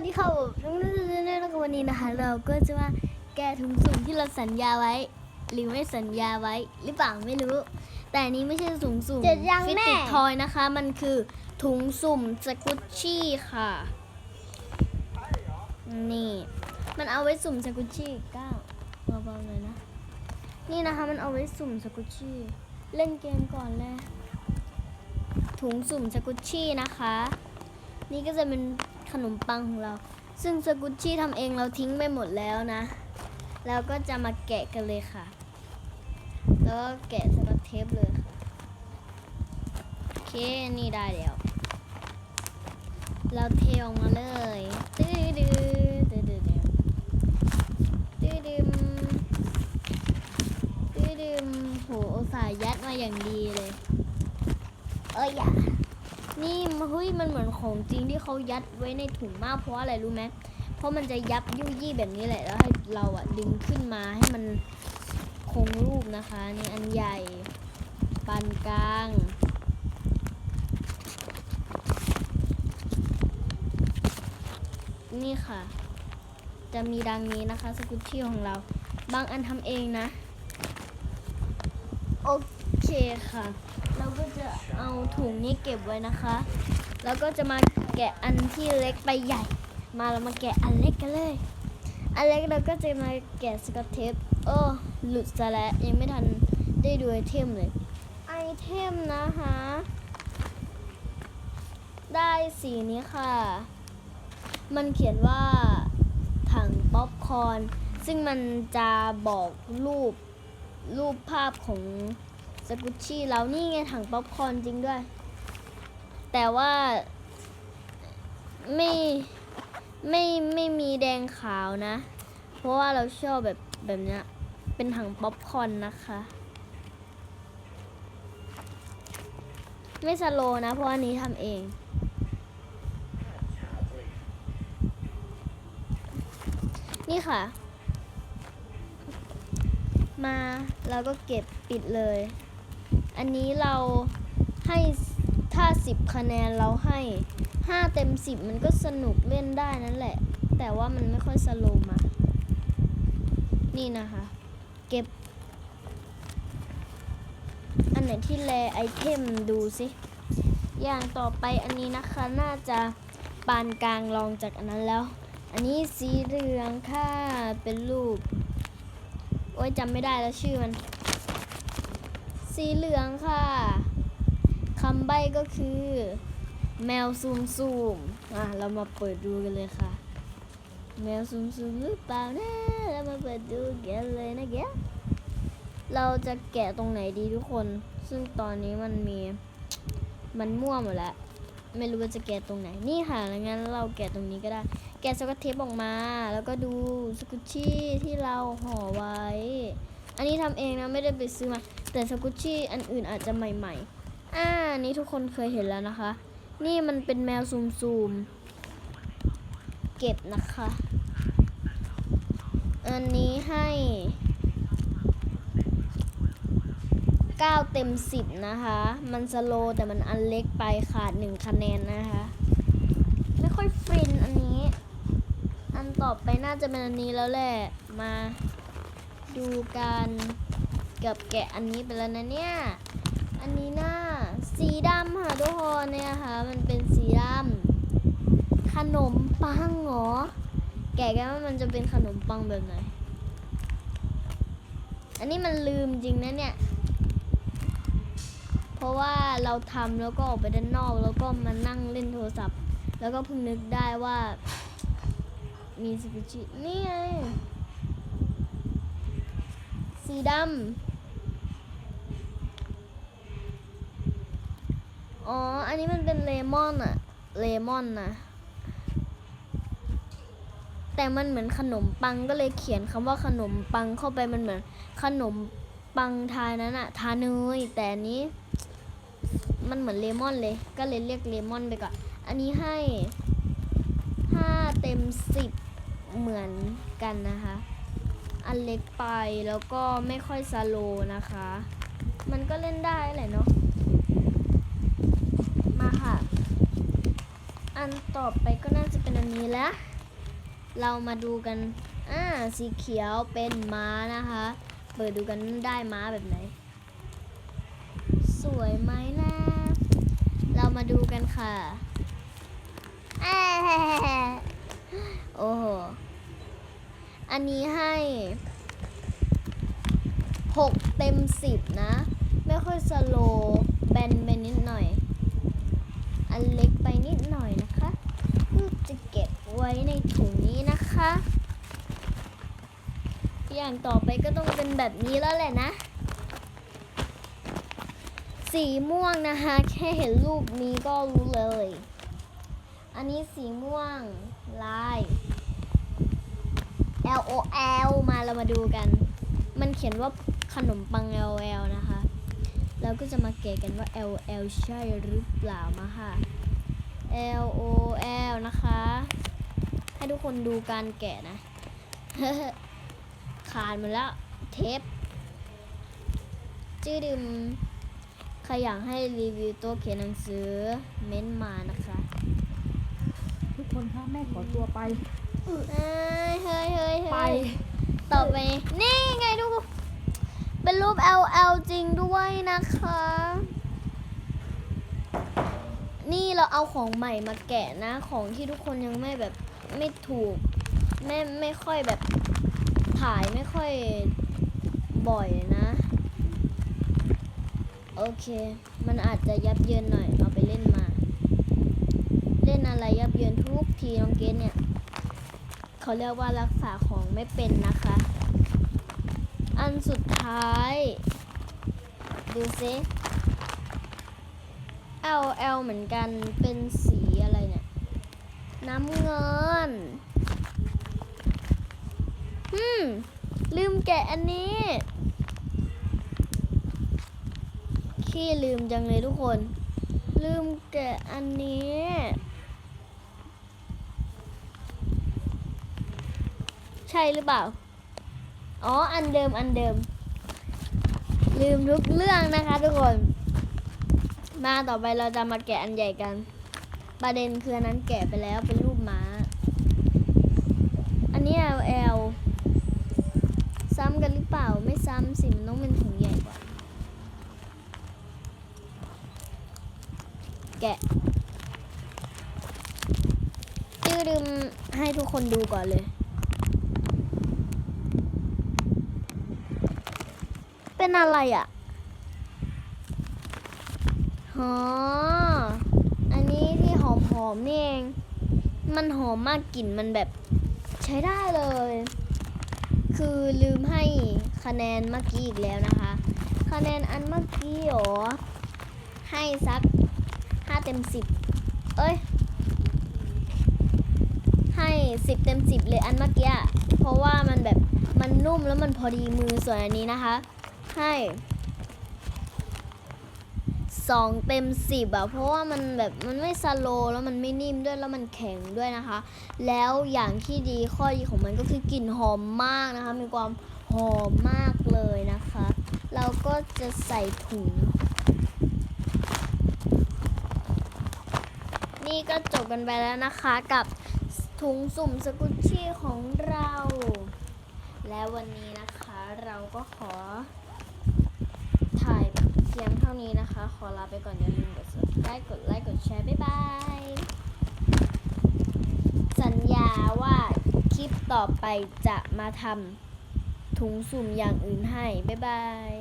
วัสดีครับผมน้องนุ่นๆแล้วก็วันนี้นะคะ เราก็จะมาแก้ถุงสุ่มที่เราสัญญาไว้ หรือไม่สัญญาไว้หรือเปล่าไม่รู้ แต่อันนี้ไม่ใช่ถุงสุ่มจะยังฟิตแม่ติดทอยนะคะ มันคือถุงสุ่มสกุชชี่ค่ะ นี่มันเอาไว้สุ่มสกุชชี่ก้าวเบาๆหน่อยนะ นี่นะคะมันเอาไว้สุ่มสกุชชี่เล่นเกมก่อนเลยถุงสุ่มสกุชชี่นะคะ นี่ก็จะเป็น ขนมปังของเรา ซึ่งสกุชชี่ทำเองเราทิ้งไปหมดแล้วนะแล้วก็จะมาแกะกันเลยค่ะ แล้วก็แกะสกอตเทปเลยค่ะโอเคนี่ได้แล้ว เราเทออกมาเลยตื้อดื้อตื้อดื้อดื้อตื้อดืมตื้อดืมโหสาห์ยัดมาอย่างดีเลย เอ้ยอย่า นี่เฮ้ยมันเหมือนของจริงที่เขายัดไว้ในถุงมากเพราะอะไรรู้ไหมเพราะมันจะยับยุ่ยี่แบบนี้แหละแล้วให้เราอะดึงขึ้นมาให้มันคงรูปนะคะนี่อันใหญ่ปานกลางนี่ค่ะ จะมีดังนี้นะคะสกุตชี่ของเรา บางอันทำเองนะ โอเคค่ะ เราก็จะ ถุงนี้เก็บไว้นะคะ แล้วก็จะมาแกะอันที่เล็กไปใหญ่ มาเรามาแกะอันเล็กกันเลย อันเล็กเราก็จะมาแกะสกอตเทปโอ้หลุดซะแล้วยังไม่ทันได้ดูไอเทมเลย ไอเทมนะคะ ได้สีนี้ค่ะ มันเขียนว่าถังป๊อปคอนซึ่งมันจะบอกรูปรูปภาพของ สกุชชี่เรานี่ไงถังป๊อปคอร์นจริงด้วย แต่ว่าไม่ไม่ไม่มีแดงขาวนะ เพราะว่าเราชอบแบบแบบเนี้ยเป็นถังป๊อปคอร์นนะคะ ไม่สโลนะ เพราะอันนี้ทำเองนี่ค่ะ มาเราก็เก็บปิดเลย อันนี้เราให้ถ้าสิบคะแนนเราให้ห้าเต็มสิบมันก็สนุกเล่นได้นั่นแหละ แต่ว่ามันไม่ค่อยสโลมา นี่นะคะ เก็บ อันไหนที่แลไอเทมดูสิ อย่างต่อไปอันนี้นะคะน่าจะปานกลางรองจากอันนั้นแล้ว อันนี้สีเหลืองค่ะ เป็นรูป โอ้ยจำไม่ได้แล้วชื่อมัน สีเหลืองค่ะคำใบ้ก็คือ แมวซูมซูมอะเรามาเปิดดูกันเลยค่ะ แมวซูมซูมหรือเปล่านะเรามาเปิดดูกันเลยนะแกเราจะแกะตรงไหนดีทุกคน ซึ่งตอนนี้มันมี มันมั่วหมดแล้ว ไม่รู้ว่าจะแกะตรงไหน นี่ค่ะงั้นเราแกะตรงนี้ก็ได้ แกะสกอตเทปออกมา แล้วก็ดูสกุชชี่ที่เราห่อไว้ อันนี้ทำเองนะ ไม่ได้ไปซื้อมาแต่สกุชชี่อันอื่นอาจจะใหม่ๆ อ่า นี้ทุกคนเคยเห็นแล้วนะคะ นี่มันเป็นแมวซูมซูมๆเก็บนะคะ อันนี้ให้ 9 เต็ม 10 นะคะ มันสโลแต่มันอันเล็กไปขาด 1 คะแนนนะคะ ไม่ค่อยฟินอันนี้ อันต่อไปน่าจะเป็นอันนี้แล้วแหละ มาดูกัน เกับแกะอันนี้ไปแล้วนะเนี่ย อันนี้น่าสีดำค่ะทุกคนเนี่ยค่ะ มันเป็นสีดำขนมปังเหรอ แกะกันว่ามันจะเป็นขนมปังแบบไหน อันนี้มันลืมจริงนะเนี่ย เพราะว่าเราทำแล้วก็ออกไปด้านนอกแล้วก็มานั่งเล่นโทรศัพท์ แล้วก็เพิ่งนึกได้ว่ามีสกุชินี่ไง สีดำ อ๋อ อันนี้มันเป็นเลมอนอะเลมอนนะ แต่มันเหมือนขนมปังก็เลยเขียนคำว่าขนมปังเข้าไปมันเหมือน ขนมปังทานั้นอะทาเนยแต่นี้ มันเหมือนเลมอนเลย ก็เลยเรียกเลมอนไปก่อน อันนี้ให้ห้าเต็มสิบเหมือนกันนะคะ อันเล็กไปแล้วก็ไม่ค่อยสโลนะคะ มันก็เล่นได้แหละเนาะ มาค่ะ อันต่อไปก็น่าจะเป็นอันนี้แล้ว เรามาดูกัน อ่า สีเขียวเป็นม้านะคะ เปิดดูกันได้ม้าแบบไหน สวยไหมนะเรามาดูกันค่ะโอ้โห อันนี้ให้6เต็ม10นะ ไม่ค่อยสโลว์แบนไปนิดหน่อย อันเล็กไปนิดหน่อยนะคะเพื่อจะเก็บไว้ในถุงนี้นะคะ อย่างต่อไปก็ต้องเป็นแบบนี้แล้วแหละนะ สีม่วงนะคะ แค่เห็นรูปนี้ก็รู้เลย อันนี้สีม่วงลาย L O L มาเรามาดูกัน มันเขียนว่าขนมปัง L L นะคะเราก็จะมาเกะกันว่า L L ใช่หรือเปล่ามาค่ะ L O L นะคะ ให้ทุกคนดูการแกะนะ ขาดหมดแล้วเทปจื้อดึมใครอยากให้รีวิวตัวเขียนหนังสือเม้นต์มานะคะ ทุกคนคะแม่ขอตัวไป เอ้ยเฮ้ยเฮ้ยไปเฮ้ยต่อไป นี่ไงทุกคนเป็นรูป L L จริงด้วยนะคะ นี่เราเอาของใหม่มาแกะนะ ของที่ทุกคนยังไม่แบบไม่ถูก ไม่ไม่ค่อยแบบถ่ายไม่ค่อยบ่อยนะ โอเค มันอาจจะยับเยินหน่อย เอาไปเล่นมา เล่นอะไรยับเยินทุกทีน้องเกดเนี่ย เขาเรียกว่ารักษาของไม่เป็นนะคะ อันสุดท้าย ดูซิ L L เหมือนกันเป็นสีอะไรเนี่ย น้ำเงิน อืม ลืมแกะอันนี้ขี้ลืมจังเลยทุกคน ลืมแกะอันนี้ใช่หรือเปล่า อ๋อ อันเดิม อันเดิม ลืมทุกเรื่องนะคะทุกคน มาต่อไปเราจะมาแกะอันใหญ่กัน ประเด็นคืออันนั้นแกะไปแล้วเป็นรูปม้า อันนี้ L L ซ้ำกันหรือ เปล่าไม่ซ้ำสิมันต้องเป็นถุงใหญ่กว่า แกะจื้อดึมให้ทุกคนดูก่อนเลย เป็นอะไรอะ่ะอ๋ออันนี้ที่หอมหอมๆนี่เอง มันหอมมากกลิ่นมันแบบใช้ได้เลย คือลืมให้คะแนนเมื่อกี้อีกแล้วนะคะ คะแนนอันเมื่อกี้หรอให้สักห้าเต็มสิบเอ้ย ให้สิบเต็มสิบเลยอันเมื่อกี้เพราะว่ามันแบบมันนุ่มแล้วมันพอดีมือส่วนอันนี้นะคะ ให้ สองเต็มสิบอะเพราะว่ามันแบบมันไม่สโลแล้วมันไม่นิ่มด้วยแล้วมันแข็งด้วยนะคะ แล้วอย่างที่ดีข้อดีของมันก็คือกลิ่นหอมมากนะคะ มีความหอมมากเลยนะคะ เราก็จะใส่ถุง นี่ก็จบกันไปแล้วนะคะกับถุงสุ่มสกุชชี่ของเรา และวันนี้นะคะเราก็ขอ ท่านี้นะคะ ขอลาไปก่อนอย่าลืมกด subscribe กดไลค์กดแชร์ บ๊ายบาย สัญญาว่าคลิปต่อไปจะมาทำถุงสุ่มอย่างอื่นให้ บ๊ายบาย